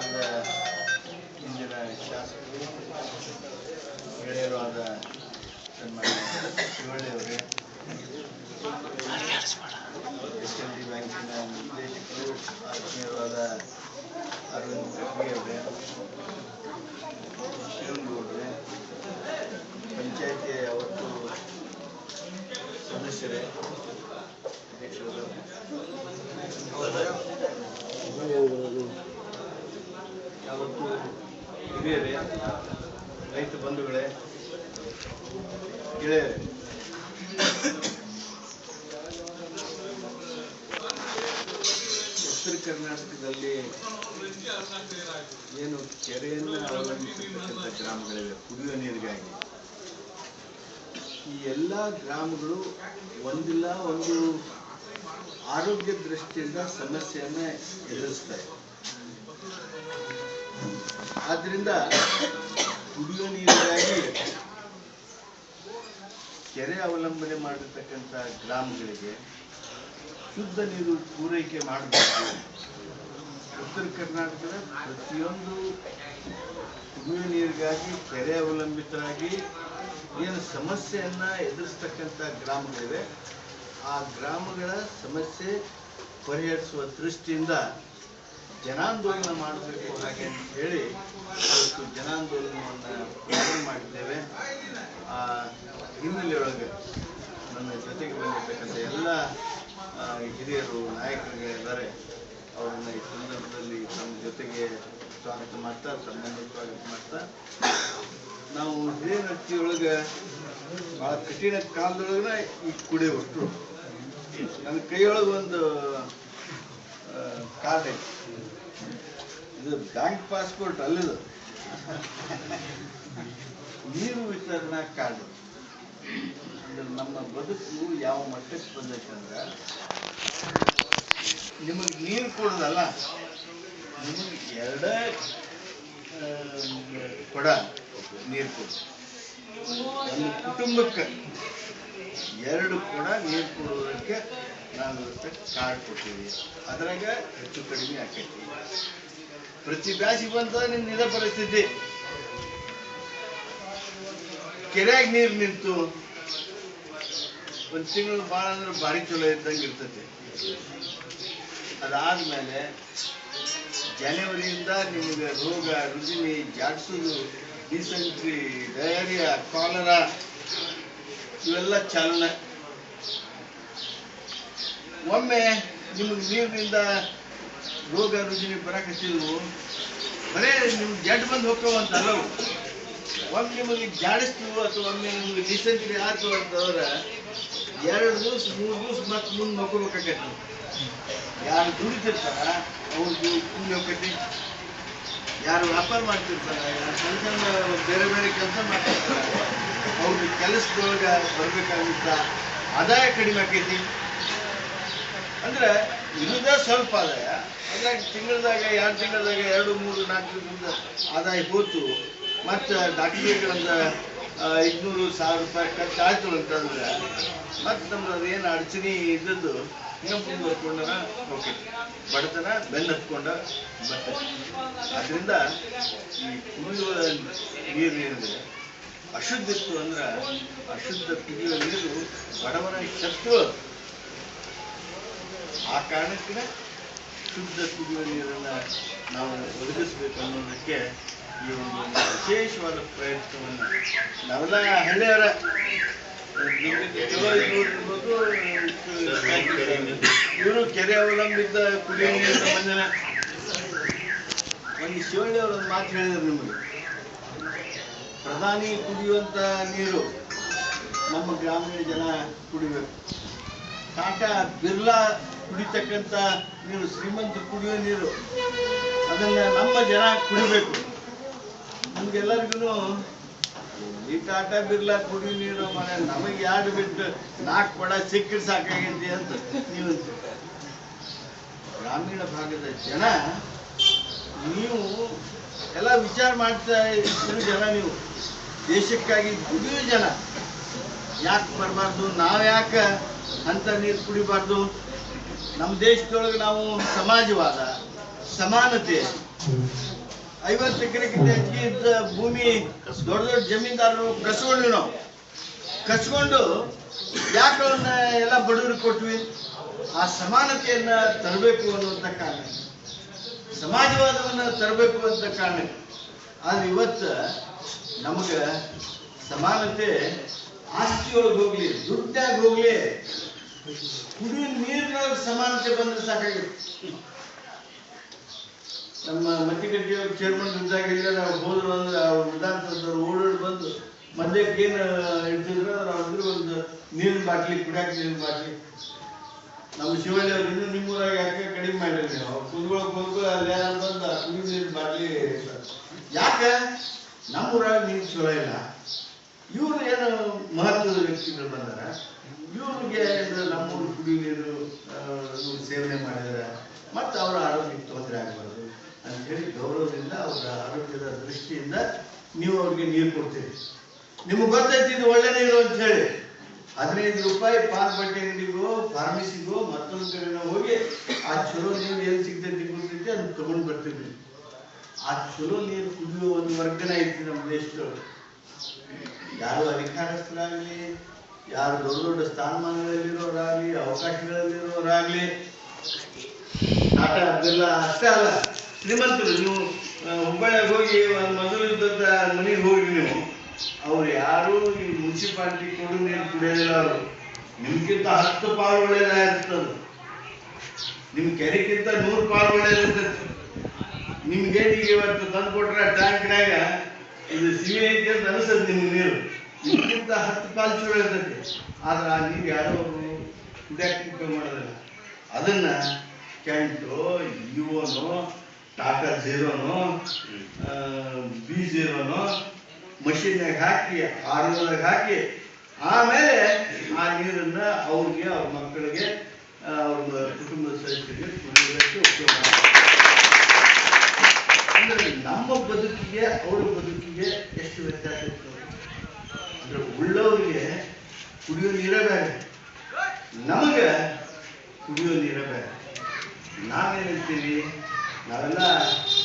ಭಾಗದ ಇಂದಿನ ಶಾಸಕರು ಗೆಳೆಯರಾದ ಸನ್ಮಾನ್ಯ ಶಿವಳ್ಳಿ ಎಸ್ ಎಲ್ ಡಿ ಬ್ಯಾಂಕಿನ ನಿರ್ದೇಶಕರು ಆತ್ಮೀಯರಾದ ಅರವಿಂದ್ ಖರ್ಗೆ ಅವರೇ ಶಿವನಗೌಡ್ರೆ ಪಂಚಾಯತಿ ಅವತ್ತು ಸದಸ್ಯರೇ ಹಿರಿಯರೇ, ರೈತ ಬಂಧುಗಳೇ, ಗೆಳೆಯರೇ. ಉತ್ತರ ಕರ್ನಾಟಕದಲ್ಲಿ ಏನು ಕೆರೆಯನ್ನು ಅವಲಂಬಿಸಿರ್ತಕ್ಕಂಥ ಗ್ರಾಮಗಳಿವೆ, ಕುಡಿಯುವ ನೀರಿಗಾಗಿ. ಈ ಎಲ್ಲ ಗ್ರಾಮಗಳು ಒಂದಿಲ್ಲ, ಒಂದು ಆರೋಗ್ಯ ದೃಷ್ಟಿಯಿಂದ ಸಮಸ್ಯೆಯನ್ನ ಎದುರಿಸ್ತವೆ ಆದ್ರಿಂದ ಕುಡಿಯುವ ನೀರಿಗಾಗಿ ಕೆರೆ ಅವಲಂಬನೆ ಮಾಡಿರ್ತಕ್ಕಂಥ ಗ್ರಾಮಗಳಿಗೆ ಶುದ್ಧ ನೀರು ಪೂರೈಕೆ ಮಾಡಬೇಕು. ಉತ್ತರ ಕರ್ನಾಟಕದ ಪ್ರತಿಯೊಂದು ಕುಡಿಯುವ ನೀರಿಗಾಗಿ, ಕೆರೆ ಅವಲಂಬಿತರಾಗಿ ಏನು ಸಮಸ್ಯೆಯನ್ನ ಎದುರಿಸ್ತಕ್ಕಂಥ ಗ್ರಾಮಗಳಿವೆ, ಆ ಗ್ರಾಮಗಳ ಸಮಸ್ಯೆ ಪರಿಹರಿಸುವ ದೃಷ್ಟಿಯಿಂದ ಜನಾಂದೋಲನ ಮಾಡಬೇಕು ಹಾಗೆ ಅಂತ ಹೇಳಿ ಇವತ್ತು ಜನಾಂದೋಲನವನ್ನು ಪ್ರಾರಂಭ ಮಾಡಿದ್ದೇವೆ. ಆ, ಹಿನ್ನೆಲೆಯೊಳಗೆ ನನ್ನ ಜೊತೆಗೆ ಬಂದಿರತಕ್ಕಂಥ ಎಲ್ಲ ಹಿರಿಯರು ನಾಯಕರುಗಳಿದ್ದಾರೆ ಅವರನ್ನ ಈ ಸಂದರ್ಭದಲ್ಲಿ ತಮ್ಮ ಜೊತೆಗೆ ಸ್ವಾಗತ ಮಾಡ್ತಾ, ತಮ್ಮನ್ನು ಸ್ವಾಗತ ಮಾಡ್ತಾ, ನಾವು ಹಿರಿಯನಟ್ಟಿಯೊಳಗೆ ಬಹಳ ಕಠಿಣ ಕಾಲದೊಳಗೆ ಈ ಕುಡಿ ಒಟ್ಟು ನನ್ನ ಕೈಯೊಳಗೆ ಒಂದು ಕಾರ್ಡ್ ಇದು ಬ್ಯಾಂಕ್ ಪಾಸ್ಪೋರ್ಟ್ ಅಲ್ಲಿದು. ನೀರು ವಿತರಣಾ ಕಾರ್ಡ್. ಅಂದ್ರೆ ನಮ್ಮ ಬದುಕು ಯಾವ ಮಟ್ಟಕ್ಕೆ ಬಂದೈತೆ ನಿಮಗೆ ನೀರು ಕೊಡೋದಲ್ಲ, ನಿಮಗೆ ಎರಡೇ ಕೊಡ ನೀರು ಕೊಡು. ಒಂದು ಕುಟುಂಬಕ್ಕೆ ಎರಡು ಕೊಡ ನೀರು ಕೊಡೋದಕ್ಕೆ ನಾನು ಕಾರ್ಡ್ ಕೊಟ್ಟಿದ್ದೀನಿ ಅದ್ರಾಗ ಹೆಚ್ಚು ಕಡಿಮೆ ಆಕೈತಿ. ಪ್ರತಿ ಬ್ಯಾಸಿಗೆ ಬಂತ ನಿಮ್ ಇದೇ ಪರಿಸ್ಥಿತಿ. ಕೆರೆಯಾಗ ನೀರು ನಿಂತು ಒಂದು ತಿಂಗಳು ಭಾಳ ಅಂದ್ರೆ ಭಾರಿ ಚಲೋ ಇದ್ದಂಗೆ ಇರ್ತೈತಿ. ಅದಾದ್ಮೇಲೆ ಜನವರಿಯಿಂದ ನಿಮಗೆ ರೋಗ, ರುಜಿನಿ ಜಾಡ್ಸೋದು ಡಿಸೆಂಟ್ರಿ, ಡಯರಿಯಾ, ಕಾಲರಾ ಇವೆಲ್ಲ ಚಾಲನೆ. ಒಮ್ಮೆ ನಿಮಗೆ ನೀರಿನಿಂದ ರೋಗ ರುಜಿನಿ ಬರಕತ್ತಿದ್ವು ಬರೇ ನಿಮ್ಗೆ ಜಡ್ ಬಂದು ಹೋಗ್ತಾವಂತಲ್ಲ ಅವು. ಒಮ್ಮೆ ನಿಮಗೆ ಜಾಡಿಸ್ತು ಅಥವಾ ಒಮ್ಮೆ ನಿಮಗೆ ಡಿಸೆಂಟ್ರಿ ಆಯ್ತು ಅಂತಂದ್ರೆ ಎರಡು ದಿವಸ, ಮೂರು ದಿವಸ ಮತ್ತೆ ಮುಂದೆ ನೋಡ್ಕೋಬೇಕಾಗತ್ತೆ ಯಾರು ದುಡಿತಿರ್ತಾರ, ಅವ್ರಿಗೆ ಕೂಲಿ ಹೋಗತಿ ಯಾರು ವ್ಯಾಪಾರ ಮಾಡ್ತಿರ್ತಾರ, ಯಾರು ಸಣ್ಣ ಸಣ್ಣ ಬೇರೆ ಬೇರೆ ಕೆಲಸ ಮಾಡ್ತಿರ್ತಾರ, ಅವ್ರಿಗೆ ಕೆಲಸದೊಳಗೆ ಬರ್ಬೇಕಾಗುತ್ತ, ಆದಾಯ ಕಡಿಮೆ ಆಕೈತಿ. ಅಂದ್ರೆ ಇರುದ ಸ್ವಲ್ಪ ಆದಾಯ ಹಾಗಾಗಿ ತಿಂಗಳದಾಗ, ಎರಡು ತಿಂಗಳದಾಗ, ಎರಡು, ಮೂರು, ನಾಲ್ಕು ತಿಂಗಳ ಆದಾಯ ಹೋತು. ಮತ್ತು ಡಾಕ್ಟರ್ಗಳಂದ ಐದುನೂರು ಸಾವಿರ ರೂಪಾಯಿ ಖರ್ಚು ಆಯ್ತು ಅಂತಂದ್ರೆ, ಮತ್ತೆ ನಮ್ದು ಅದೇನು ಅಡಚಣೆ ಇದ್ದದ್ದು ಹಿಂಗೆ ಮುಂದುವರ್ಕೊಂಡನ ಓಕೆ. ಬಡತನ ಬೆನ್ನು ಹತ್ಕೊಂಡ ಬರ್ತದೆ ಅದರಿಂದ ಈ ಕುಡಿಯುವ ನೀರು ಏನಿದೆ ಅಶುದ್ಧ ಇತ್ತು ಅಂದ್ರೆ ಅಶುದ್ಧ ಕುಡಿಯುವ ನೀರು ಬಡವನ ಶತ್ರು. ಆ ಕಾರಣಕ್ಕೆ ಶುದ್ಧ ಕುಡಿಯುವ ನೀರನ್ನ ನಾವು ಒದಗಿಸ್ಬೇಕು ಅನ್ನೋದಕ್ಕೆ ಈ ಒಂದು ವಿಶೇಷವಾದ ಪ್ರಯತ್ನವನ್ನು ನಾವೆಲ್ಲ ಹಳ್ಳಿಯವರ ಇವರು ಕೆರೆ ಅವಲಂಬಿತ ಕುಡಿಯುವ ನೀರಿನ ಮಂಜನ ಒಂದು ಶಿವಳ್ಳಿ ಅವರ ಮಾತು ಹೇಳಿದ್ರು ನಿಮಗೆ. ಪ್ರಧಾನಿ ಕುಡಿಯುವಂತ ನೀರು ನಮ್ಮ ಗ್ರಾಮೀಣ ಜನ ಕುಡಿಬೇಕು. ಟಾಟಾ ಬಿರ್ಲಾ ಕುಡಿತಕ್ಕಂಥ ನೀರು, ಶ್ರೀಮಂತ ಕುಡಿಯುವ ನೀರು, ಅದನ್ನ ನಮ್ಮ ಜನ ಕುಡಿಬೇಕು. ನಮ್ಗೆಲ್ಲರಿಗೂ ಈ ಟಾಟಾ ಬಿರ್ಲಾ ಕುಡಿಯುವ ನೀರು ಮನೆ, ನಮಗೆ ಯಾರು ಬಿಟ್ಟು ನಾಲ್ಕು ಕೊಡ ಸಿಕ್ಕರೆ ಸಾಕಾಗೈತಿ ಅಂತ ನೀವು ಗ್ರಾಮೀಣ ಭಾಗದ ಜನ, ನೀವು ಎಲ್ಲ ವಿಚಾರ ಮಾಡ್ತಾ ಇರೋ ಜನ ನೀವು. ದೇಶಕ್ಕಾಗಿ ದುಡಿಯೋ ಜನ. ಯಾಕೆ ಬರಬಾರ್ದು? ನಾವು ಅಂತ ನೀರು ಕುಡಿಬಾರ್ದು? ನಮ್ಮ ದೇಶದೊಳಗೆ ನಾವು ಸಮಾಜವಾದ ಸಮಾನತೆ. ಐವತ್ತು ಎಕರೆಗಿಂತ ಹೆಚ್ಚಿಗೆ ಭೂಮಿ ದೊಡ್ಡ ದೊಡ್ಡ ಜಮೀನ್ದಾರರು ಕಸ್ಕೊಂಡ್ವಿ ನಾವು. ಕಸ್ಕೊಂಡು ಯಾಕೆ ಎಲ್ಲ ಬಡವರಿಗೆ ಕೊಟ್ವಿ? ಆ ಸಮಾನತೆಯನ್ನ ತರಬೇಕು ಅನ್ನುವಂಥ ಕಾರಣ. ಸಮಾಜವಾದವನ್ನ ತರಬೇಕು ಅಂತ ಕಾರಣ. ಆದ್ರೆ ಇವತ್ತು ನಮಗೆ ಸಮಾನತೆ ಆಸ್ತಿಯೊಳಗೆ ಹೋಗ್ಲಿ ದುಡ್ಡಾಗ ಹೋಗ್ಲಿ ಕುಡಿಯೋ ನೀರಿನೊಳಗೆ ಸಮಾನತೆ ಬಂದ್ರೆ ಸಾಕಾಗಿ ನಮ್ಮ ಮತಿಗಟ್ಟಿಯವ್ರು ಚೇರ್ಮನ್ ಇದ್ದಾಗಿಲ್ಲ ನಾವು ಹೋದ್ರು ಅಂದ್ರೆ ಅವ್ರು ವಿಧಾನಸೌಧದವ್ರು ಓಡಾಡಿ ಬಂದು ಮಧ್ಯಕ್ಕೆ ಏನು ಇಡ್ತಿದ್ರು ಅಂದ್ರೆ ಅವ್ರಿಗೆ ಒಂದು ನೀರಿನ ಬಾಟ್ಲಿ, ಕುಡಿಯಾಕ ನೀರಿನ ಬಾಟ್ಲಿ. ನಮ್ಮ ಶಿವಳ್ಳಿ ಅವ್ರು ಇನ್ನೂ ನಿಮ್ಮೂರಾಗ ಯಾಕೆ ಕಡಿಮೆ ಮಾಡಿದ್ರಿ? ಅವ್ರು ಕುದ್ಗಳು ಕುದ್ಗಳು ಅಲ್ಲಿ ಕುಡಿ ನೀರಿನ ಬಾಟ್ಲಿ ಯಾಕೆ? ನಮ್ಮೂರಾಗ ನೀರು ಚಲೋ ಇಲ್ಲ. ಇವ್ರು ಏನು ಮಹತ್ವದ ವ್ಯಕ್ತಿಗಳು ಬಂದಾರ. ಇವ್ರಿಗೆ ನಮ್ಮೂರು ಕುಡಿ ನೀರು ಸೇವನೆ ಮಾಡಿದಾರೆ. ಮತ್ತು ಅವರ ಆರೋಗ್ಯಕ್ಕೆ ತೊಂದರೆ ಆಗಬಾರ್ದು ಅಂತ ಹೇಳಿ ಗೌರವದಿಂದ ಅವರ ಆರೋಗ್ಯದ ದೃಷ್ಟಿಯಿಂದ ನೀವು ಅವ್ರಿಗೆ ನೀರು ಕೊಡ್ತೀರಿ. ನಿಮ್ಗೆ ಗೊತ್ತೈತಿ ಇದು ಒಳ್ಳೆ ನೀರು ಅಂತ ಹೇಳಿ. ಹದಿನೈದು ರೂಪಾಯಿ ಪಾನ್ ಬಟ್ಟೆ ಅಂಗಡಿಗೋ ಫಾರ್ಮಸಿಗೋ ಮತ್ತೊಂದು ಕಡೆನೋ ಹೋಗಿ ಆ ಚಲೋ ನೀರು ಎಲ್ಲಿ ಸಿಗ್ತೈತಿ ಗೊತ್ತೈತಿ? ಅದನ್ನ ತಗೊಂಡು ಬರ್ತೀವಿ ಆ ಚಲೋ ನೀರು ಕುಡಿಯೋ ಒಂದು ವರ್ಗನ ಐತಿ ನಮ್ಮ ದೇಶದೊಳಗೆ ಯಾರು ಅಧಿಕಾರಸ್ಥರಾಗ್ಲಿ, ಯಾರು ದೊಡ್ಡ ದೊಡ್ಡ ಸ್ಥಾನಮಾನಗಳಲ್ಲಿರೋರಾಗ್ಲಿ, ಅವಕಾಶಗಳಲ್ಲಿರೋರಾಗ್ಲಿ, ಆಟ ಅದೆಲ್ಲ ಅಷ್ಟೇ ಅಲ್ಲ. ಶ್ರೀಮಂತರು, ನೀವು ಹುಬ್ಬಳ್ಳಿಗೆ ಹೋಗಿ ಒಂದು ಮೊದಲು ಇದ್ದಂತ ಮನೆಗೆ ಹೋಗಿ ನೀವು. ಅವ್ರು ಯಾರು ಈ ಮುನ್ಸಿಪಾಲಿಟಿ ಕೊಡು ನೀರು ಕುಡಿಯೋದಿಲ್ಲ ಅವರು. ನಿಮ್ಗಿಂತ ಹತ್ತು ಪಾಲು ಒಳ್ಳೇದಾಗಿರ್ತದೆ ನಿಮ್ ಕೆರೆಗಿಂತ ನೂರು ಪಾಲು ಒಳ್ಳೇದಿರ್ತದೆ ನಿಮ್ಗೆ ಇವತ್ತು ತಂದು ಕೊಟ್ರೆ ಟ್ಯಾಂಕ್ನಾಗ ಇದು ಸಿಹಿ ಐತಿ ಅಂತ ಅನಿಸ್ತದೆ ನಿಮ್ಗೆ? ನೀರು ಇದಕ್ಕಿಂತ ಹತ್ತು ಪಾಲು ಚೂರು ಇರ್ತೈತಿ ಆದ್ರೆ ಆ ನೀರು ಯಾರೋ ಕುಡಿಯಕ್ಕೆ ಉಪಯೋಗ ಮಾಡೋದಿಲ್ಲ ಅದನ್ನ ಕ್ಯಾಂಟೋ ಇವೋನೋ ಟಾಟಾ ಝೀರೋನೋ ಬಿ ಝೀರೋನೋ ಮಷೀನ್ಯಾಗ ಹಾಕಿ ಆರೋದಾಗ ಹಾಕಿ, ಆಮೇಲೆ ಆ ನೀರನ್ನ ಅವ್ರಿಗೆ, ಅವ್ರ ಮಕ್ಕಳಿಗೆ ಅವ್ರ ಕುಟುಂಬದ ಸದಸ್ಯರಿಗೆ ಉಪಯೋಗ ಅಂದ್ರೆ ನಮ್ಮ ಬದುಕಿಗೆ ಅವ್ರ ಬದುಕಿಗೆ ಎಷ್ಟು ವ್ಯತ್ಯಾಸ ಇತ್ತು ಅಂದ್ರೆ ಉಳ್ಳವರಿಗೆ ಕುಡಿಯೋ ನೀರೇ ಬೇರೆ. ನಮಗೆ ಕುಡಿಯೋ ನೀರೇ ಬೇರೆ. ನಾವೇನಂತೀವಿ ನಾವೆಲ್ಲ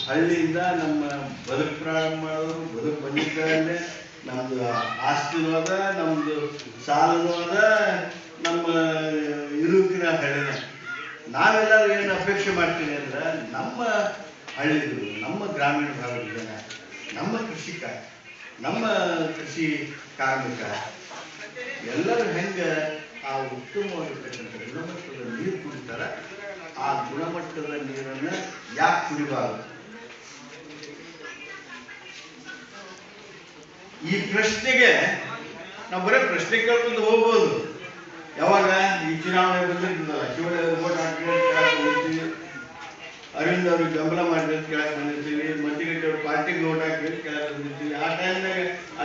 ಹಳ್ಳಿಯಿಂದ ನಮ್ಮ ಬದುಕು ಪ್ರಾರಂಭ ಮಾಡೋರು, ಬದುಕು ಬಂದಿದ್ದಲ್ಲೇ ನಮ್ದು ಆಸ್ತಿನೂ ಅದ, ನಮ್ದು ಸಾಲನೂ ನಮ್ಮ ಇರುಕಿನ ಹಳ್ಳಿನ ನಾವೆಲ್ಲರೂ ಏನು ಅಪೇಕ್ಷೆ ಮಾಡ್ತೀವಿ ಅಂದ್ರೆ ನಮ್ಮ ಹಳ್ಳಿಗಳು, ನಮ್ಮ ಗ್ರಾಮೀಣ ಭಾಗದ ಜನ ನಮ್ಮ ಕೃಷಿಕ, ನಮ್ಮ ಕೃಷಿ ಕಾರ್ಮಿಕ, ಎಲ್ಲರೂ ಹೆಂಗೆ ಆ ಉತ್ತಮವಾಗಿರ್ತಕ್ಕಂಥ ಗುಣಮಟ್ಟದ ನೀರು ಕುಡಿತಾರ, ಆ ಗುಣಮಟ್ಟದ ನೀರನ್ನು ಯಾಕೆ ಕುಡಿಬಾರದು? ಈ ಪ್ರಶ್ನೆಗೆ ನಾವು ಬರೀ ಪ್ರಶ್ನೆ ಕೇಳ್ಕೊಂಡು ಹೋಗ್ಬೋದು. ಯಾವಾಗ ಈ ಚುನಾವಣೆ ಬಂದಿರ್ತದಲ್ಲ ಶಿವಳ್ಳಿ ಓಟ್ ಹಾಕಿ ಅರವಿಂದ್ ಅವರು ಬೆಂಬಲ ಮಾಡಿದ್ರೆ ಕೇಳಕ್ ಬಂದಿರ್ತೀವಿ ಮತ್ತಿಗಟ್ಟಿ ಅವರು ಪಾರ್ಟಿಗೆ ನೋಟ್ ಹಾಕಿ ಅಂತ ಕೇಳಕ್ ಬಂದಿರ್ತೀವಿ ಆ ಟೈಮ್ನಾಗ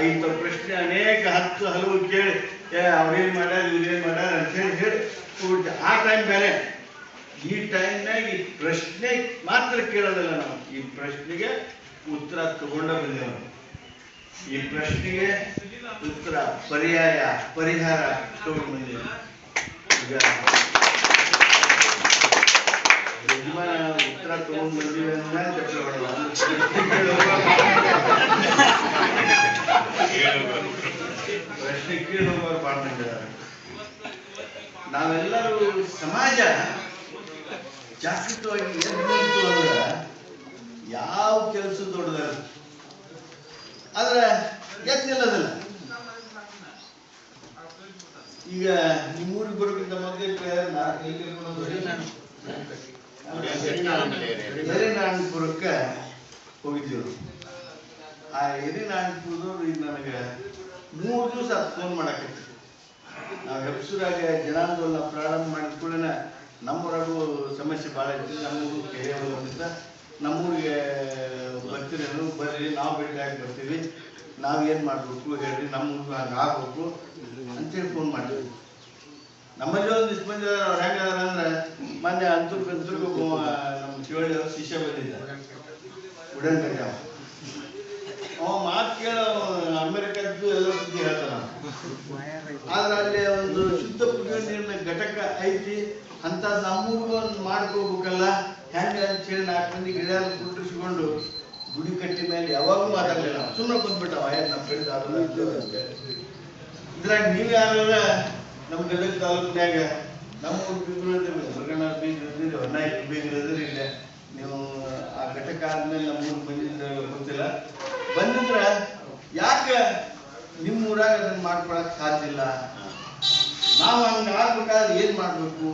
ಇಂಥ ಪ್ರಶ್ನೆ ಅನೇಕ ಹತ್ತು ಹಲವು ಕೇಳಿ, ಏ, ಅವ್ರೇನ್ ಮಾಡ್ಯಾರ, ಇವ್ರೇನ್ ಮಾಡ್ಯಾರ ಅಂತ ಹೇಳಿ ಹೇಳಿ. ಆ ಟೈಮ್ ಬೇರೆ ಈ ಟೈಮ್ನಾಗ ಈ ಪ್ರಶ್ನೆ ಮಾತ್ರ ಕೇಳೋದಲ್ಲ ನಾವು ಈ ಪ್ರಶ್ನೆಗೆ ಉತ್ತರ ತಗೊಂಡ ನಾವು. ಈ ಪ್ರಶ್ನೆಗೆ ಉತ್ತರ, ಪರ್ಯಾಯ, ಪರಿಹಾರ ತಗೊಂಡು ಬಂದೇವೆ ಈಗ ಯಜಮಾನ ಉತ್ತರ ತಗೊಂಡು ಬಂದಿವೆ ಅಂದ್ಮೇಲೆ ಚರ್ಚೆ ಮಾಡೋದು. ಪ್ರಶ್ನೆ ಕೇಳುವವರು ಇದಾರೆ. ನಾವೆಲ್ಲರೂ ಸಮಾಜ ಜಾಗೃತವಾಗಿ ಎದ್ದು ಅಂದ್ರೆ ಯಾವ ಕೆಲಸ ದೊಡ್ಡದಲ್ಲ ಆದ್ರೆ ಎದ್ದು ನಿಲ್ಲೋದಿಲ್ಲ ಈಗ ನಿಮ್ಮೂರಿಗೆ ಬರೋಕ್ಕಿಂತ ಮೊದಲೇ ನಾ- ಹಿರಿನಾರಾಯಣಪುರಕ್ಕೆ ಹೋಗಿದ್ದೀವಿ ಆ ಹಿರಿನಾರಾಯಣಪುರದವ್ರು ಈಗ ನನಗೆ ಮೂರು ದಿವಸ ಫೋನ್ ಮಾಡಕತ್ತಿ. ನಾವು ಹೆಸರಾಗ ಜನಾಂದೋಲನ ಪ್ರಾರಂಭ ಮಾಡಿದ ಕೂಡಲೇ ನಮ್ಮೂರಾಗೂ ಸಮಸ್ಯೆ ಭಾಳ ಐತಿ. ನಮ್ಮೂರು ಕೆರೆ ಅಂತ ನಮ್ಮೂರಿಗೆ ಬರ್ತೀರೇನು ಬರ್ರಿ, ನಾವು ಭೇಟಿಯಾಗಿ ಬರ್ತೀವಿ. ನಾವು ಏನು ಮಾಡಬೇಕು ಹೇಳ್ರಿ ನಮ್ಮ ಊರು ಹಂಗೆ ಆಗ್ಬೇಕು ಅಂತೇಳಿ ಫೋನ್ ಮಾಡಿದ್ವಿ. ನಮ್ಮಲ್ಲಿ ಒಂದಿಷ್ಟು ಮಂದಿ ಅದಾರ, ಅವ್ರು ಹೆಂಗದಾರ ಅಂದ್ರೆ ಮೊನ್ನೆ ಅಂತೂರ್ ಒಬ್ಬ ನಮ್ಮ ಶಿವಳ್ಳಿ ಅವ್ರ ಶಿಷ್ಯ ಬಂದಿದ್ದ ಉಡನ್ ಕಟ್ಟ ಅವ ಮಾತು ಕೇಳೋ ಅಮೆರಿಕದ್ದು ಎಲ್ಲ ಸುದ್ದಿ ಹೇಳ್ತಾನ. ಆದ್ರೆ ಅಲ್ಲಿ ಒಂದು ಶುದ್ಧ ಕುಡಿಯೋ ನೀರಿನ ಘಟಕ ಐತಿ ಅಂತ ನಮಗೂ ಒಂದು ಮಾಡ್ಕೋಬೇಕಲ್ಲ ಹೆಂಗೆ ಅಂತೇಳಿ ನಾಲ್ಕು ಮಂದಿ ಗಿಡ ಕುಟ್ಟಿಸ್ಕೊಂಡು ಗುಡಿ ಕಟ್ಟಿ ಮೇಲೆ ಯಾವಾಗೂ ಮಾತಾಡಲಿಲ್ಲ. ಸುಮ್ಮನೆ ಕುಂದ್ಬಿಟ್ಟವ ಆಯ್ತು ನಮ್ಮ ಫ್ರೆಂಡ್ ಅದನ್ನ ಇದು ಇದ್ರಾಗ ನೀವು ಯಾರ ನಮ್ಮ ಗದಗ ತಾಲೂಕಿನಾಗ ನಮ್ಮ ಬೀಗರು ಮುರುಗಣ್ಣ ಬೀಗರು ಹೊನ್ನಾಯಿ ಬೀಗರು ಇಲ್ಲ. ನೀವು ಆ ಘಟಕ ಆದ್ಮೇಲೆ ನಮ್ಮ ಊರಿಗೆ ಬಂದಿದ್ರೆ ಗೊತ್ತಿಲ್ಲ. ಬಂದಿದ್ರೆ ಯಾಕೆ ನಿಮ್ಮ ಊರಾಗ ಅದನ್ನ ಮಾಡ್ಕೊಳಕ್ ಸಾಧ್ಯ ಇಲ್ಲ? ನಾವು ಹಂಗ ಆಗ್ಬೇಕಾದ್ರೆ ಏನ್ ಮಾಡ್ಬೇಕು?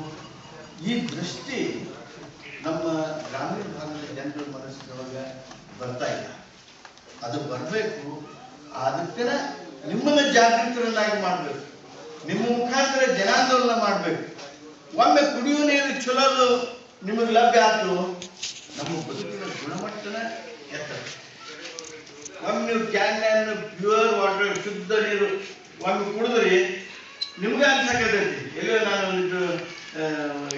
ಈ ದೃಷ್ಟಿ ನಮ್ಮ ಗ್ರಾಮೀಣ ಭಾಗದ ಜನರ ಮನಸ್ಸಿನೊಳಗೆ ಬರ್ತಾ ಇಲ್ಲ. ಅದು ಬರಬೇಕು ಅದಕ್ಕೆ ನಿಮ್ಮನ್ನ ಜಾಗೃತರನ್ನಾಗಿ ಮಾಡ್ಬೇಕು. ನಿಮ್ಮ ಮುಖಾಂತರ ಜನಾಂದೋಲನ ಮಾಡ್ಬೇಕು. ಒಮ್ಮೆ ಕುಡಿಯುವ ನೀರು ಚಲೋದು ನಿಮಗೆ ಲಭ್ಯ ಆಯ್ತು ನಮ್ಮ ಬದುಕಿನ ಗುಣಮಟ್ಟನ ಎತ್ತರ ಒಮ್ಮೆ ನೀವು ಕ್ಯಾನ್ ಪ್ಯೂರ್ ವಾಟರ್, ಶುದ್ಧ ನೀರು ಒಮ್ಮೆ ಕುಡಿದ್ರಿ ನಿಮ್ಗೆ ಅನ್ಸಕತೈತಿ ಎಲ್ಲೋ ನಾನು ಇದು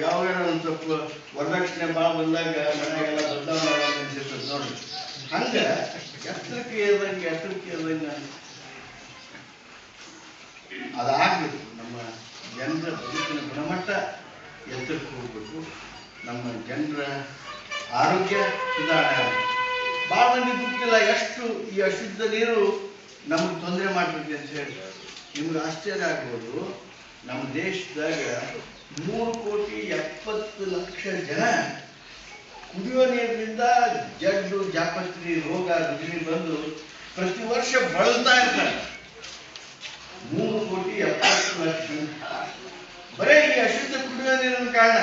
ಯಾವಾಗ ಒಂದು ಸ್ವಲ್ಪ ವರದಕ್ಷಿಣೆ ಭಾಳ ಬಂದಾಗ ಮನೆಗೆಲ್ಲ ಬದಲಾವಣೆ ಅನ್ಸಿರ್ತದೆ ನೋಡ್ರಿ. ಹಂಗ ಎತ್ತರಕ್ಕೆ ಏರ್ದಂಗೆ ಎತ್ತರಕ್ಕೆ ಏರ್ದಂಗೆ ಅದಾಗಬೇಕು ನಮ್ಮ ಜನರ ಬದುಕಿನ ಗುಣಮಟ್ಟ ಎತ್ತರಕ್ಕೆ ಹೋಗಬೇಕು ನಮ್ಮ ಜನರ ಆರೋಗ್ಯ ಸುಧಾರಣೆ ಆಗ್ಬೇಕು. ಭಾಳ ಮಂದಿ ಗೊತ್ತಿಲ್ಲ ಎಷ್ಟು ಈ ಅಶುದ್ಧ ನೀರು ನಮಗೆ ತೊಂದರೆ ಮಾಡ್ತೈತಿ ಅಂತ ಹೇಳಿ ನಿಮ್ಗೆ ಆಶ್ಚರ್ಯ ಆಗ್ಬೋದು, ನಮ್ಮ ದೇಶದಾಗ ಮೂರು ಕೋಟಿ ಎಪ್ಪತ್ತು ಲಕ್ಷ ಜನ ಕುಡಿಯೋ ನೀರಿನಿಂದ ಜಡ್ಡು, ಜಾಪತ್ರಿ ರೋಗ, ರುಜಿನಿ ಬಂದು ಪ್ರತಿ ವರ್ಷ ಬಳಲ್ತಾ ಇರ್ತಾರೆ. ಕೋಟಿ ಎಪ್ಪತ್ತು ಲಕ್ಷ ಬರೇ ಈ ಅಶುದ್ಧ ಕುಡಿಯುವ ನೀರಿನ ಕಾರಣ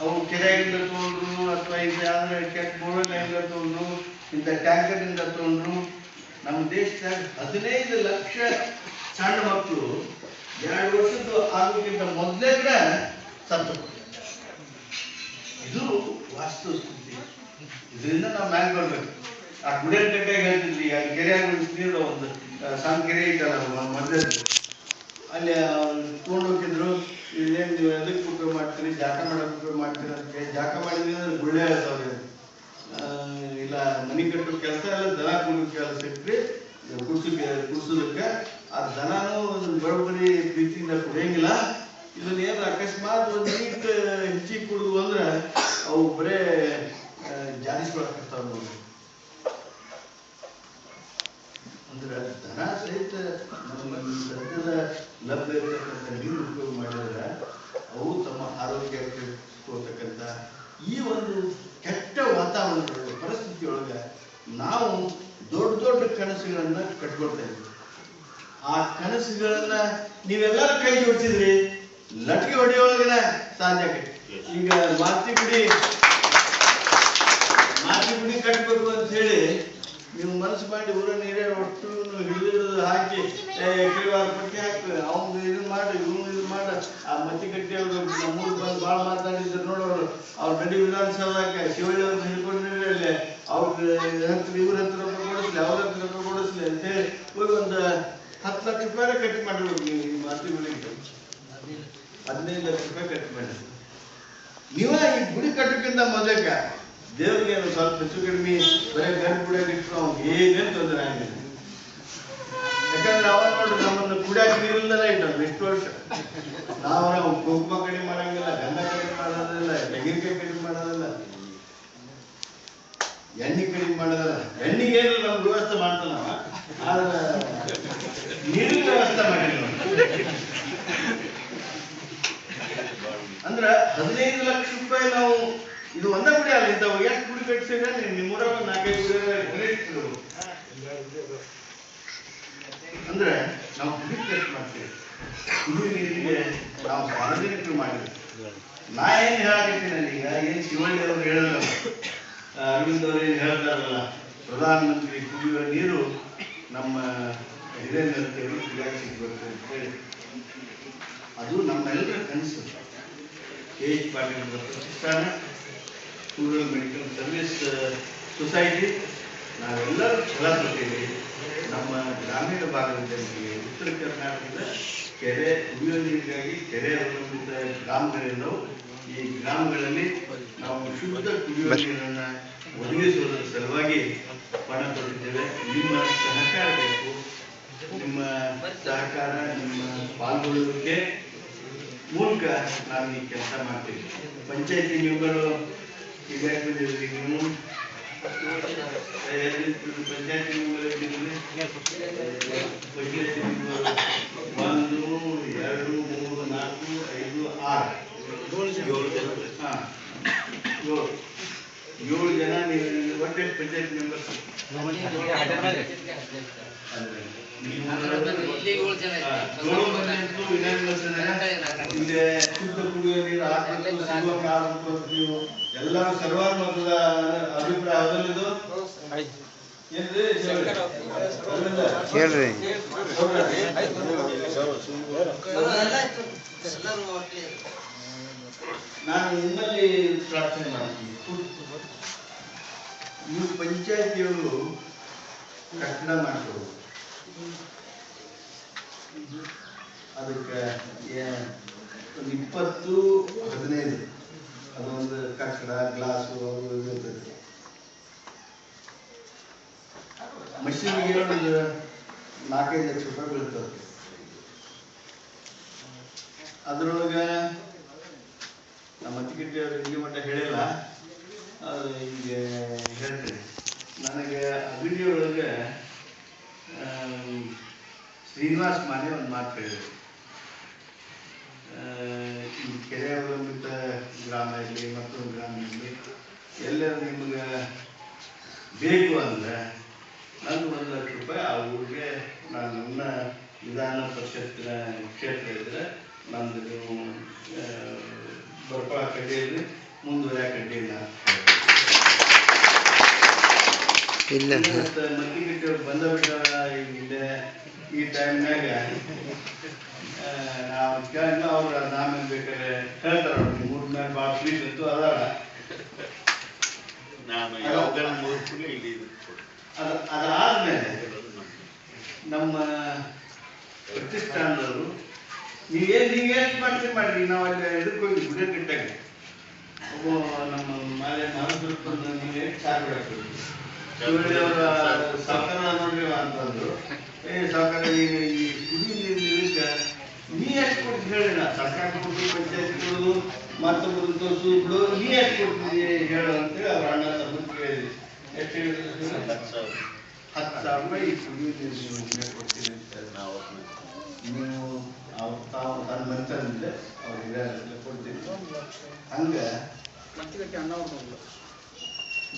ಅವು ಕೆರೆಯಿಂದ ತಗೊಂಡ್ರು, ಅಥವಾ ಇದು ಯಾವ್ದಾರ ಕೆಟ್ಟ ಬೋರ್ವೆಲ್ನಿಂದ ತೊಗೊಂಡ್ರು, ಇಂಥ ಟ್ಯಾಂಕರ್ನಿಂದ ತಗೊಂಡ್ರು. ನಮ್ಮ ದೇಶದಾಗ ಹದಿನೈದು ಲಕ್ಷ ಸಣ್ಣ ಮಕ್ಕಳು ಎರಡು ವರ್ಷದ್ದು ಆಗೋಕ್ಕಿಂತ ಮೊದಲೇ ಕೂಡ ಸತ್ತು ಇದು ವಾಸ್ತುಸ್ಥಿತಿ. ಇದರಿಂದ ನಾವು ಮ್ಯಾಲ್ ಬರ್ಬೇಕು. ಆ ಗುಡಿಯ ಕಟ್ಟೆಗೆ ಹೇಳ್ತಿದ್ವಿ ಆ ಕೆರೆಯಾಗ ನೀರು ಒಂದು ಆ, ಸಣ್ಣ ಕೆರೆ ಐತಲ್ಲ ಮೊದಲೇ ಅಲ್ಲಿ ತೊಗೊಂಡು ಹೋಗ್ತಿದ್ರು ಇಲ್ಲೇನು ನೀವು ಎದಕ್ಕೆ ಉಪಯೋಗ ಮಾಡ್ತೀರಿ ಜಾಕ ಮಾಡೋಕೆ ಉಪಯೋಗ ಮಾಡ್ತೀರಿ ಅಂತ ಜಾಕ ಮಾಡಿದ್ವಿ ಅಂದ್ರೆ ಗುಳ್ಳೆ ಹೇಳ್ತಾವ್ರಿ ಇಲ್ಲ ಮನೆ ಕಟ್ಟೋ ಕೆಲಸ ಎಲ್ಲ ದನ ಕುಡಿಯೋ ಕೆಲಸ ಇಟ್ರಿ ಕುಡ್ಸಕ್ಕೆ ಕುಡ್ಸೋದಕ್ಕೆ. ಆ ದನನೂ ಬರೋಬ್ಬರಿ ಪ್ರೀತಿಯಿಂದ ಕುಡಿಯಂಗಿಲ್ಲ. ಇದನ್ನ ಏನಾರ ಅಕಸ್ಮಾತ್ ಒಂದು ನೀಟ್ ಹೆಚ್ಚಿಗೆ ಕುಡಿದು ಅಂದ್ರೆ ಅವು ಬರೇ ಜಾರಿಸ್ಕೊಳಕತ್ತಾವ ನೋಡಿ ಅಂದ್ರೆ ದನ ಸಹಿತ ಸದ್ಯದ ಲಭ್ಯ ಇರತಕ್ಕಂಥ ನೀರು ಉಪಯೋಗ ಮಾಡಿದ್ರೆ ಅವು ತಮ್ಮ ಆರೋಗ್ಯ ಕೆಡಿಸ್ಕೊಳ್ತಕ್ಕಂಥ ಈ ಒಂದು ಕೆಟ್ಟ ವಾತಾವರಣದ ಪರಿಸ್ಥಿತಿಯೊಳಗೆ ನಾವು ದೊಡ್ಡ ದೊಡ್ಡ ಕನಸುಗಳನ್ನ ಕಟ್ಕೊಳ್ತಾ ಇದ್ವಿ. ಆ ಕನಸುಗಳನ್ನ ನೀವೆಲ್ಲರೂ ಕೈ ಜೋಡಿಸಿದ್ರಿ. ಲಟ್ಗೆ ಹೊಡೆಯೋಳಗನ ಸಾಧ್ಯ ಈಗ ಮಾತಿ ಗುಡಿ ಮಾತಿ ಗುಡಿ ಕಟ್ಬೇಕು ಅಂತ ಹೇಳಿ ನೀವು ಮನಸ್ಸು ಮಾಡಿ ಊರ ನೀರೇ ಒಟ್ಟು ಹಿಡಿದು ಹಾಕಿ ಕಿಳಿವಾರ ಪಟ್ಟಿ ಹಾಕಿ ಅವ್ನು ಇದು ಮಾಡಿ, ಇವನು ಇದು ಮಾಡ. ಆ ಮತ್ತಿ ಕಟ್ಟಿ ಅವರು ಊರು ಬಂದು ಭಾಳ ಮಾತಾಡಿದ್ರು ನೋಡೋರು. ಅವ್ರ ಗಡಿ ವಿಧಾನಸೌಧಕ್ಕೆ ಶಿವಳ್ಳಿ ಅವ್ರನ್ನ ಹಿಡ್ಕೊಂಡಿರಿ ಅಲ್ಲಿ. ಅವ್ರ ಹತ್ರ ಇವ್ರ ಹತ್ರ ರೊಕ್ಕ ಕೊಡಿಸ್ಲಿ, ಅವ್ರ ಹತ್ರ ರೊಕ್ಕ ಕೊಡಿಸ್ಲಿ ಅಂತ ಹೇಳಿ ಒಂದು ಹತ್ತು ಲಕ್ಷ ರೂಪಾಯಿ ಕಟ್ಟಿ ಮಾಡಿರ್ಬೇಕು ನೀವು ಈ ಮಾತಿ ಗುಡಿಗೆ ಹದಿನೈದು ಲಕ್ಷ ರೂಪಾಯಿ ಕಟ್ಟಿ ಮಾಡಿ ನೀವ ಈ ಗುಡಿ ಕಟ್ಟಕ್ಕಿಂತ ಮೊದಲಕ್ಕ ದೇವ್ರಿಗೆ ಏನು ಸ್ವಲ್ಪ ಹೆಚ್ಚು ಕಡಿಮೆ ಬರೀ ಗಂಡು ಕುಡಿಯೋಕೆ ಇಟ್ಟು ಅವ್ನಿಗೆ ಏನೇನು ತೊಂದರೆ ಆಗಿಲ್ಲ ಯಾಕಂದ್ರೆ ಅವ್ರು ನೋಡ್ರಿ ನಮ್ಮನ್ನು ಕುಡಿಯಕ್ಕೆ ನೀರಿಲ್ಲದೆ ಇಟ್ಟವ್ರು ಎಷ್ಟು ವರ್ಷ? ನಾವು ಕುಂಕುಮ ಕಡಿಮೆ ಮಾಡಂಗಿಲ್ಲ ಗಂಧ ಕಡಿಮೆ ಮಾಡೋದಿಲ್ಲ ತೆಂಗಿನಕಾಯಿ ಕಡಿಮೆ ಮಾಡೋದಿಲ್ಲ. ಎಣ್ಣೆ ಕಡಿಮೆ ಮಾಡೋದಲ್ಲ. ಎಣ್ಣೆಗೆ ಏನು ನಮ್ಗೆ ವ್ಯವಸ್ಥೆ ಮಾಡ್ತಾನ ಆದ್ರೆ ನೀರಿನ ವ್ಯವಸ್ಥೆ ಮಾಡಿಲ್ಲ ಅಂದ್ರ ಹದಿನೈದು ಲಕ್ಷ ರೂಪಾಯಿ ನಾವು ಇದು ಒಂದೇ ಗುಡಿ ಅಲ್ಲ ಇದ್ದಾವ. ಎಷ್ಟು ಗುಡಿ ನಿಮ್ಮೂರಾಗ ಒಂದು ನಾಲ್ಕೈದು ಗುಡಿ ಅಂದ್ರೆ ನಾವು ಗುಡಿ ಕಟ್ ಮಾಡ್ತೀವಿ. ಕುಡಿಯುವ ನೀರಿಗೆ ನಾವು ಸಾರ್ವಜನಿಕರು ಮಾಡಿದ್ವಿ. ನಾ ಏನ್ ಹೇಳಕತ್ತೀನಿ ಈಗ? ಏನ್ ಶಿವಳ್ಳಿ ಅವ್ರು ಹೇಳಲ್ಲ. ಅರವಿಂದ್ ಅವ್ರು ಏನ್ ಹೇಳ್ತಾರಲ್ಲ? ಪ್ರಧಾನಮಂತ್ರಿ ಕುಡಿಯುವ ನೀರು ನಮ್ಮ ಹಿರಿಯರು ಕುಡಿಯಾಕ ಸಿಗ್ಬೇಕು ಅಂತ ಹೇಳಿ. ಅದು ನಮ್ಮೆಲ್ಲರ ಕನಸು. ಕೆ ಎಚ್ ಪಾಟೀಲ್ ಪ್ರತಿಷ್ಠಾನ. ರೂರಲ್ ಮೆಡಿಕಲ್ ಸರ್ವಿಸ್ ಸೊಸೈಟಿ ನಾವೆಲ್ಲರೂ ಛಲ ಕೊಟ್ಟಿದ್ದೀವಿ ನಮ್ಮ ಗ್ರಾಮೀಣ ಭಾಗದ ಜನರಿಗೆ ಉತ್ತರ ಕರ್ನಾಟಕದ ಕೆರೆ ಕುಡಿಯುವ ನೀರಿಗಾಗಿ ಕೆರೆ ಅವಲಂಬಿತ ಗ್ರಾಮಗಳಿದ್ದವು ಈ ಗ್ರಾಮಗಳಲ್ಲಿ ನಾವು ಶುದ್ಧ ಕುಡಿಯುವ ನೀರನ್ನು ಒದಗಿಸುವುದರ ಸಲುವಾಗಿ ಪಣ ಕೊಟ್ಟಿದ್ದೇವೆ ನಿಮ್ಮ ಸಹಕಾರ ಬೇಕು. ನಿಮ್ಮ ಸಹಕಾರ ನಿಮ್ಮ ಪಾಲ್ಗೊಳ್ಳುವಿಕೆ ಮೂಲಕ ನಾವು ಈ ಕೆಲಸ ಮಾಡ್ತೀವಿ. ಪಂಚಾಯತಿ ನೀವುಗಳು ಈಗ ಬಂದಿದ್ರಿ ನೀವು ಪಂಚಾಯತಿ ನೀವುಗಳು ಎಲ್ಲಿದ್ದೀರಿ? ಪಂಚಾಯತಿ ನೀವುಗಳು ಒಂದು ಎರಡು ಮೂರು ನಾಲ್ಕು ಐದು ಆರು ಏಳು ಜನ ಹಾ ಏಳು ಏಳು ಜನ ನೀವು ಒಟ್ಟೆ ಪಂಚಾಯತ್ ಮೆಂಬರ್ಸ್ ಇಲ್ಲಿ ಶುದ್ಧ ಕುಡಿಯುವ ಎಲ್ಲರೂ ಸರ್ವಾತ್ಮಕದ ಅಭಿಪ್ರಾಯ ಅದರಲ್ಲಿದ್ದು ಹೇಳ್ರಿ ನಾನು ನಿಮ್ಮಲ್ಲಿ ಪ್ರಾರ್ಥನೆ ಮಾಡ್ತೀನಿ ನೀವು ಪಂಚಾಯತಿಯವರು ಕಠಿಣ ಮಾಡ್ಬೋದು ಅದಕ್ಕೆ ಒಂದು ಇಪ್ಪತ್ತು ಹದಿನೈದು. ಅದೊಂದು ಕಟ್ಟಡ ಗ್ಲಾಸು ಅದು ಇರ್ತೈತಿ ಮಷೀನ್ಗೆ ಒಂದು ನಾಲ್ಕೈದು ಲಕ್ಷ ರೂಪಾಯಿ ಬೀಳ್ತದೆ ಅದರೊಳಗೆ ನಮ್ಮ ಅತ್ತಿಗೆಟ್ಟಿ ಅವರು ಇಲ್ಲಿ ಮಟ್ಟ ಹೇಳಿಲ್ಲ. ಈಗ ಹೇಳ್ತೀನಿ ನನಗೆ ಅಗಡಿ ಒಳಗೆ ಶ್ರೀನಿವಾಸ್ ಮಾನೆ ಒಂದು ಮಾತು ಹೇಳಿದರು ಈ ಕೆರೆ ಅವಲಂಬಿತ ಗ್ರಾಮ ಇರಲಿ, ಮತ್ತೊಂದು ಗ್ರಾಮ ಇರಲಿ, ಎಲ್ಲರೂ ನಿಮ್ಗೆ ಬೇಕು ಅಂದ್ರೆ ನಂದು ಒಂದು ಲಕ್ಷ ರೂಪಾಯಿ, ಆ ಊರಿಗೆ ನಾನು ನನ್ನ ವಿಧಾನ ಪರಿಷತ್ತಿನ ಕ್ಷೇತ್ರ ಇದ್ರೆ ನಂದು ನೀವು ಬರ್ಕೊಳ ಕಡ್ಡಿಯಲ್ಲಿ ಮುಂದುವರಿಯ ಕಡ್ಡಿಲ್ಲ ಇಲ್ಲ. ಮತ್ತೆ ಮತ್ತಿಗಿಟ್ಟು ಬಂದ ಬಿಟ್ಟಾರ ಇಲ್ಲಿ ಈ ಟೈಮ್ನಾಗ ನಾವು ಕೇಳಿದ ಅವ್ರು ನಾಮೇಲೆ ಬೇಕಾದ್ರೆ ಹೇಳ್ತಾರ ಅವ್ರು. ಮೂರ್ ಮೇಲೆ ಭಾಳ ಪ್ಲೀಸ್ ಇತ್ತು ಅದಾರ ನಾನು ಯಾವುದರ ಮೂಲಕ ಇಲ್ಲಿ ಅದ ಅದಾದ್ಮೇಲೆ ನಮ್ಮ ಪ್ರತಿಷ್ಠಾನದವರು ನೀವೇನ್ ನೀವು ಎಷ್ಟು ಮಾಡ್ತೀರಿ ಮಾಡ್ರಿ ನಾವು ಅಲ್ಲಿ ಇದಕ್ಕೆ ಹೋಗಿ ಗುಡಿ ಕಟ್ಟಾಗ. ಒಬ್ಬ ನಮ್ಮ ಮಾಲೆ ಮಹಾಸ್ವರೂಪ ನೀವು ಎಷ್ಟು ಸಾಕು ಅವರ ಸರ್ಕಾರ ನೋಡ್ರಿ ಅಂತಂದ್ರು ಏ ಸರ್ಕಾರ ಈಗ ಈ ಕುಡಿ ನೀರಿಗೆ ನೀ ಎಷ್ಟು ಕೊಡ್ತೀವಿ ಹೇಳಿ ನಾ ಸರ್ಕಾರ ಕೊಡ್ತು ಪಂಚಾಯತ್ ಕೊಡೋದು ಮತ್ತೊಬ್ಬರು ತೋರಿಸು ಬಿಡು ನೀ ಎಷ್ಟು ಕೊಡ್ತೀನಿ ಹೇಳು ಅಂತೇಳಿ ಅವ್ರ ಅಣ್ಣ ತಮ್ಮ ಕೇಳಿದ್ವಿ ಎಷ್ಟು ಹೇಳಿದ್ರು ಹತ್ತು ಸಾವಿರ ರೂಪಾಯಿ ಈ ಕುಡಿಯೋ ನೀರು ಕೊಡ್ತೀನಿ ಅಂತ ನಾವು ನೀವು ಅವ್ರು ತಾವು ತನ್ನ ಮನುಷ್ಯನಿಂದ ಅವ್ರಿಗೆ ಕೊಡ್ತೀನಿ ಹಂಗೆ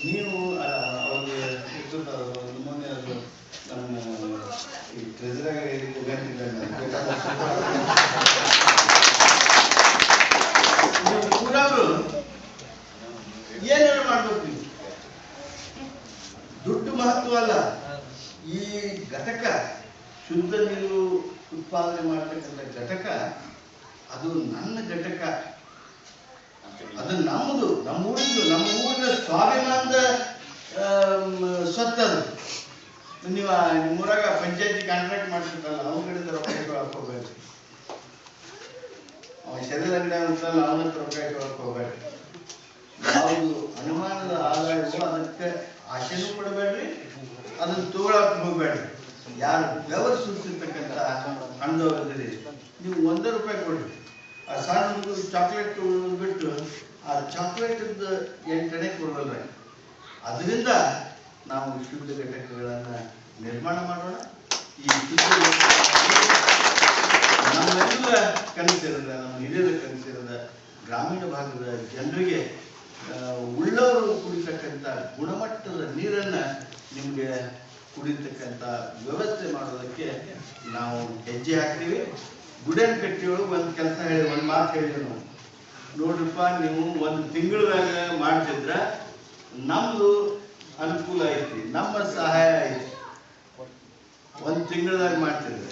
ನೀವು ಅವ್ರಿಗೆ ಎಷ್ಟು ಮೊನ್ನೆ ಅದು ನಮ್ಮ ಈ ಟ್ರೆಜರಾಗ ಏನಾದ್ರು ಮಾಡ್ಬೇಕು ನೀವು? ದುಡ್ಡು ಮಹತ್ವ ಅಲ್ಲ. ಈ ಘಟಕ, ಶುದ್ಧ ನೀರು ಉತ್ಪಾದನೆ ಮಾಡ್ತಕ್ಕಂಥ ಘಟಕ, ಅದು ನನ್ನ ಘಟಕ. ಅದು ನಮ್ಮದು ನಮ್ಮ ಊರಿಂದು ನಮ್ಮ ಊರಿನ ಸ್ವಾಭಿಮಾನದ ಸ್ವತ್ತದು ನೀವು ನಿಮ್ಮೂರಾಗ ಪಂಚಾಯತಿ ಕಾಂಟ್ರಾಕ್ಟ್ ಮಾಡ್ತಿರ್ತಾರಲ್ಲ ಅವ್ನ ಕಡೆ ರೊಕ್ಕ ಹೋಗ್ಬೇಡ್ರಿ. ಅವ ಶರೀರ ಅಂಗಡಿ ಅಂತಲ್ಲ ಅವನ ಹತ್ರ ರೊಕ್ಕ ಇಟ್ಕೊಳಕ್ ಹೋಗ್ಬೇಡ್ರಿ. ಯಾವುದು ಅನುಮಾನದ ಆದಾಯವೋ ಅದಕ್ಕೆ ಆಶೆನೂ ಕೊಡಬೇಡ್ರಿ ಅದನ್ನ ತಗೊಳಕ್ ಹೋಗ್ಬೇಡ್ರಿ. ಯಾರು ಬೆವರು ಸುರಿಸಿರ್ತಕ್ಕಂಥ ಹಣ್ಣದವರಿದ್ದೀರಿ ನೀವು ಒಂದೇ ರೂಪಾಯಿ ಕೊಡ್ರಿ. ಆ ಹುಡುಗರು ಚಾಕ್ಲೇಟ್ ಬಿಟ್ಟು ಆ ಚಾಕ್ಲೇಟ್ ಎಂಟನೇ ಕೊಡಲ್ಲ ಅದರಿಂದ ನಾವು ಶುದ್ಧ ಘಟಕಗಳನ್ನು ನಿರ್ಮಾಣ ಮಾಡೋಣ. ಈ ಶುದ್ಧ ನಮ್ಮೆಲ್ಲ ಕನಸಿರದ, ನಮ್ಮ ಹಿರಿಯರ ಕನಸಿರದ ಗ್ರಾಮೀಣ ಭಾಗದ ಜನರಿಗೆ ಉಳ್ಳವರು ಕುಡಿತಕ್ಕಂಥ ಗುಣಮಟ್ಟದ ನೀರನ್ನು ನಿಮಗೆ ಕುಡಿತಕ್ಕಂಥ ವ್ಯವಸ್ಥೆ ಮಾಡೋದಕ್ಕೆ ನಾವು ಹೆಜ್ಜೆ ಹಾಕ್ತೀವಿ. ಗುಡನ್ ಕಟ್ಟಿಯೊಳಗೆ ಒಂದು ಕೆಲಸ ಹೇಳಿ ಒಂದು ಮಾತು ಹೇಳಿದೆ ನಾವು ನೋಡ್ರಪ್ಪ, ನೀವು ಒಂದು ತಿಂಗಳದಾಗ ಮಾಡ್ತಿದ್ರ, ನಮ್ದು ಅನುಕೂಲ ಐತಿ, ನಮ್ಮ ಸಹಾಯ ಐತಿ. ಒಂದು ತಿಂಗಳದಾಗ ಮಾಡ್ತಿದ್ರೆ.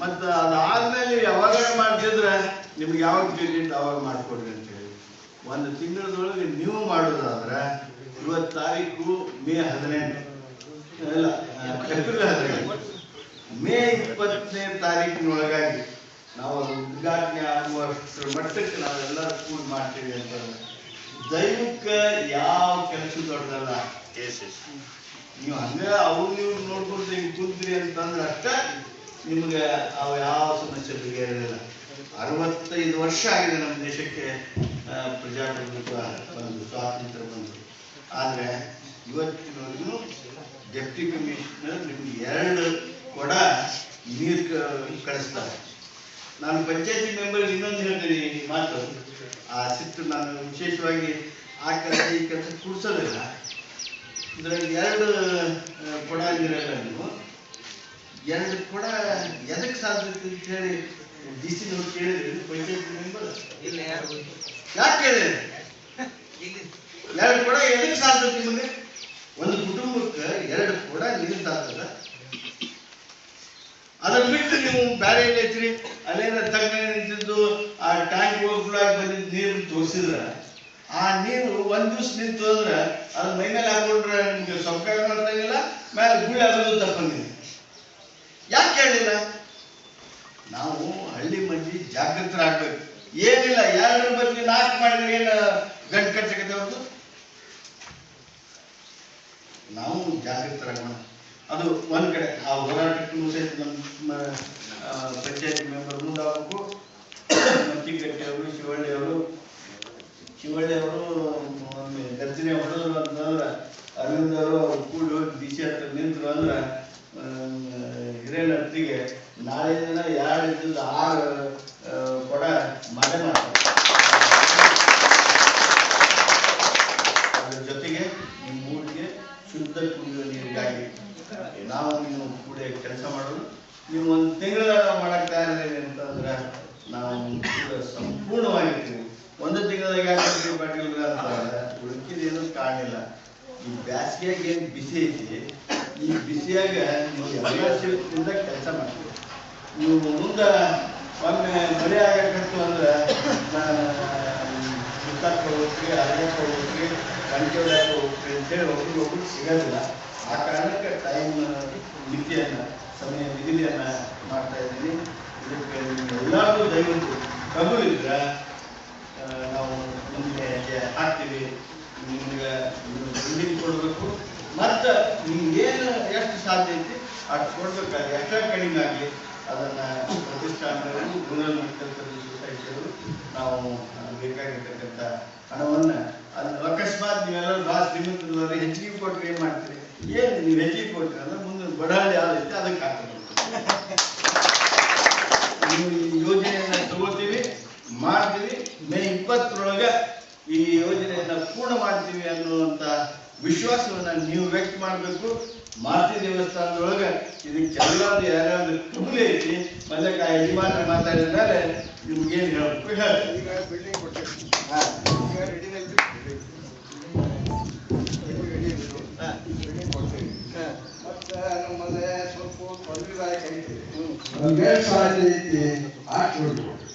ಮತ್ತು ಅದಾದ್ಮೇಲೆ ಯಾವಾಗ ಮಾಡ್ತಿದ್ರೆ, ನಿಮ್ಗೆ ಯಾವಾಗ ಕ್ರೆಡಿಟ್ ಅವಾಗ ಮಾಡ್ಕೊಡ್ರಿ ಅಂತ ಹೇಳಿ. ಒಂದು ತಿಂಗಳದೊಳಗೆ ನೀವು ಮಾಡೋದಾದ್ರೆ ಇವತ್ತು ತಾರೀಕು ಮೇ ಹದಿನೆಂಟು. ಇಲ್ಲ, ಏಪ್ರಿಲ್ ಹದಿನೆಂಟು. ಮೇ ಇಪ್ಪತ್ತನೇ ತಾರೀಕಿನೊಳಗಾಗಿ. ನಾವು ಅದು ಉದ್ಘಾಟನೆ ಆಗುವಷ್ಟರ ಮಟ್ಟಕ್ಕೆ ನಾವೆಲ್ಲ ಸ್ಕೂಲ್ ಮಾಡ್ತೀವಿ ಅಂತ ದೈವಕ್ಕೆ ಯಾವ ಕೆಲಸ ದೊಡ್ಡದಲ್ಲ. ನೀವು ಹಂಗೆ ಅವ್ರು ನೀವು ನೋಡ್ಕೊಂಡು ಹಿಂಗೆ ಕುಂತ್ರಿ ಅಂತಂದ್ರೆ ಅಷ್ಟೇ ನಿಮ್ಗೆ ಅವು ಯಾವ ಸಮಸ್ಯೆ ಬಗೆಹರಿಲ್ಲ ಅರವತ್ತೈದು ವರ್ಷ ಆಗಿದೆ ನಮ್ಮ ದೇಶಕ್ಕೆ ಪ್ರಜಾಪ್ರಭುತ್ವ ಬಂದು ಸ್ವಾತಂತ್ರ್ಯ ಬಂದು. ಆದರೆ ಇವತ್ತಿನವರೆಗೂ ಡೆಪ್ಟಿ ಕಮಿಷನರ್ ನಿಮ್ಗೆ ಎರಡು ಕೊಡ ನೀರು ಕಳಿಸ್ತಾರೆ. ನಾನು ಪಂಚಾಯತಿ ಮೆಂಬರ್ ಇನ್ನೊಂದು ಹೇಳ್ತೀನಿ ಮಾತು. ಆ ಸಿಟ್ಟು ನಾನು ವಿಶೇಷವಾಗಿ ಆ ಕೆಲಸ ಈ ಕೆಲಸ ಕುಡಿಸೋದಿಲ್ಲ. ಇದರಲ್ಲಿ ಎರಡು ಕೊಡ ನೀರಲ್ಲ ನೀವು. ಎರಡು ಕೊಡ ಎದಕ್ಕೆ ಸಾಧ್ಯತೆ ಅಂತ ಹೇಳಿ ಡಿ ಸಿ ನೋಡಿ ಕೇಳಿದ್ರಿ. ಪಂಚಾಯತಿ ಮೆಂಬರ್? ಇಲ್ಲ ಯಾರು ಯಾಕೆ ಕೇಳಿದ್ರಿ? ಇಲ್ಲಿ. ಎರಡು ಕೊಡ ಎದಕ್ಕೆ ಸಾಧ್ಯತೆ ನಿಮಗೆ? ಒಂದು ಕುಟುಂಬಕ್ಕೆ ಎರಡು ಕೊಡ ನೀರು ಸಾಧ್ಯದ ಅದನ್ನ ಬಿಟ್ಟು ನೀವು ಬೇರೆ ಎಲ್ಲಿ ಐತ್ರಿ ಅಲ್ಲೇನ ತಗ್ಗ ನಿಂತಿದ್ದು ಆ ಟ್ಯಾಂಕ್ ಓವರ್ಫ್ಲೋ ಆಗಿ ಬಂದಿದ್ದು ನೀರು ತೋರಿಸಿದ್ರ? ಆ ನೀರು ಒಂದ್ ದಿವ್ಸ ನಿಂತು ಅಂದ್ರೆ ಅದ್ರ ಮೈ ಮೇಲೆ ಹಾಕೊಂಡ್ರೆ ನಿಮ್ಗೆ ಸೊಕ್ಕ ಮಾಡ್ದಂಗಿಲ್ಲ ಮೇಲೆ ಗುಳಿ ಆಗೋದು ತಪ್ಪಂಗಿಲ್ಲ ಯಾಕೆ ಕೇಳಿಲ್ಲ? ನಾವು ಹಳ್ಳಿ ಮಂದಿ ಜಾಗೃತರಾಗ್ಬೇಕು ಏನಿಲ್ಲ ಎರಡರ ಬಗ್ಗೆ ನಾಲ್ಕು ಮಾಡಿದ್ರೆ ಏನು ಗಂಟು ಕಟ್ಟಕತ್ತೆ ಹೊರತು? ನಾವು ಜಾಗೃತರಾಗೋಣ. ಅದು ಒಂದು ಕಡೆ, ಆ ಹೋರಾಟಕ್ಕೂ ಸಹಿತ ನಮ್ಮ ಪಂಚಾಯಿತಿ ಮೆಂಬರ್ ಮುಂದಾಗಬೇಕು. ಮತ್ತಿಗಟ್ಟಿ ಅವರು, ಶಿವಳ್ಳಿ ಅವರು ಶಿವಳ್ಳಿ ಅವರು ಗರ್ಜನೆ ಹೊಡೆದ್ರು ಅಂತಂದ್ರೆ ಅರವಿಂದ್ ಅವರು ಅವ್ರು ಕೂಡಿ ಹೋಗಿ ಡಿ ಸಿ ಹತ್ರ ನಿಂತರು ಅಂದ್ರೆ ಹಿರೇನಟ್ಟಿಗೆ ನಾಳೆ ದಿನ ಎರಡು ಇದ್ದದ್ದು ಆರು ಕೊಡ ಮಾಡೇ ಮಾಡ್ತಾರೆ. ಅದ್ರ ಜೊತೆಗೆ, ನಿಮ್ಮ ಊರಿಗೆ ಶುದ್ಧ ಕುಡಿಯುವ ನಾವು ನೀವು ಕೂಡ ಕೆಲಸ ಮಾಡೋದು. ನೀವು ಒಂದು ತಿಂಗಳ ಮಾಡಕ್ ತಯಾರಿದ್ದೀವಿ ಅಂತಂದ್ರೆ ನಾವು ಕೂಡ ಸಂಪೂರ್ಣವಾಗಿರ್ತೀವಿ ಒಂದು ತಿಂಗಳದಾಗ ಯಾಕೆ ಪಾಟೀಲ್ ಅಂತಂದ್ರೆ ಉಳ್ಕಿದೇನು ಕಾಣಿಲ್ಲ ಈ ಬ್ಯಾಸಿಗೆಯಾಗ ಏನ್ ಬಿಸಿ ಐತಿ, ಈ ಬಿಸಿಯಾಗ ನೀವು ಎಲ್ಲ ಕೆಲಸ ಮಾಡ್ತೀವಿ ನೀವು ಮುಂದ ಒಮ್ಮೆ ಮಳೆ ಆಗಕತ್ತು ಅಂದ್ರೆ ಸುತ್ತಾಕ್ ಹೋಗ್ತೀವಿ ಅರಣ್ಯಕ್ಕೆ ಹೋಗ್ತೀವಿ ಹೊಡ್ಯಕ್ಕೆ ಹೋಗ್ತೀವಿ ಅಂತೇಳಿ ಒಬ್ರಿಗೆ ಒಬ್ರು ಸಿಗೋದಿಲ್ಲ. ಆ ಕಾರಣಕ್ಕೆ ಟೈಮ್ ಮಿತಿಯನ್ನ ಸಮಯ ನಿಗದಿಯನ್ನ ಮಾಡ್ತಾ ಇದ್ದೀನಿ ಇದಕ್ಕೆ ಎಲ್ಲರೂ ದಯವಿಟ್ಟು ಕಬು ಇದ್ರೆ ನಾವು ಮುಂದೆ ಹಾಕ್ತೀವಿ. ನಿಮ್ಗೆ ಬಿಲ್ಡಿಂಗ್ ಕೊಡಬೇಕು ಮತ್ತು ನಿಮ್ಗೇನು ಎಷ್ಟು ಸಾಧ್ಯ ಐತಿ ಅಷ್ಟು ಕೊಡ್ಬೇಕಾದ್ರೆ ಎಷ್ಟೇ ಕಡಿಮೆ ಆಗಲಿ ಅದನ್ನ ಪ್ರತಿಷ್ಠಾನಗಳಲ್ಲಿ ರೂರಲ್ ಮೆಡಿಕಲ್ ಸೊಸೈಟಿಯವರು ನಾವು ಬೇಕಾಗಿರ್ತಕ್ಕಂಥ ಹಣವನ್ನ ಅದು ಅಕಸ್ಮಾತ್ ನೀವೆಲ್ಲರೂ ಭಾಳ ಹೆಚ್ಚಿಗೆ ಕೊಟ್ಟರೆ ಏನು ಮಾಡ್ತೀರಿ? ಏನು ನೀವು ಹೆಚ್ಚಿಗೆ ಕೊಟ್ಟರೆ ಅಂದ್ರೆ ಮುಂದೆ ಬಡಾಳಿ ಯಾವ್ದೈತಿ ಅದಕ್ಕೆ ಹಾಕಬೇಕು. ನೀವು ಈ ಯೋಜನೆಯನ್ನ ತಗೋತೀವಿ ಮಾಡ್ತೀವಿ ಮೇ ಇಪ್ಪತ್ತರೊಳಗೆ ಈ ಯೋಜನೆಯನ್ನ ಪೂರ್ಣ ಮಾಡ್ತೀವಿ ಅನ್ನುವಂತ ವಿಶ್ವಾಸವನ್ನ ನೀವು ವ್ಯಕ್ತ ಮಾಡಬೇಕು. ಮಾರುತಿ ದೇವಸ್ಥಾನದೊಳಗೆ ಇದಕ್ಕೆ ಎಲ್ಲಾದ್ರು ಯಾರ್ಯಾವ್ದು ಕುಬ್ಲಿ ಐತಿ ಮಲ್ಲಕ್ಕ ಯಜಮಾನ ಮಾತಾಡಿದ ಮೇಲೆ ನಿಮ್ಗೇನು ಹೇಳಬೇಕು? ಹೇಳಿ. ಬಿಲ್ಡಿಂಗ್ ಕೊಟ್ಟಿರ್ತೀವಿ ಹಾ. ಈಗ ರೆಡಿನಲ್ಲಿ ಬಿಲ್ಡಿಂಗ್ ಕೊಡ್ತೀವಿ ಮತ್ತೆ ನಮ್ಮಲ್ಲಿ ಸ್ವಲ್ಪ ತೊಂದರೆದಾಯಕ ಐತಿ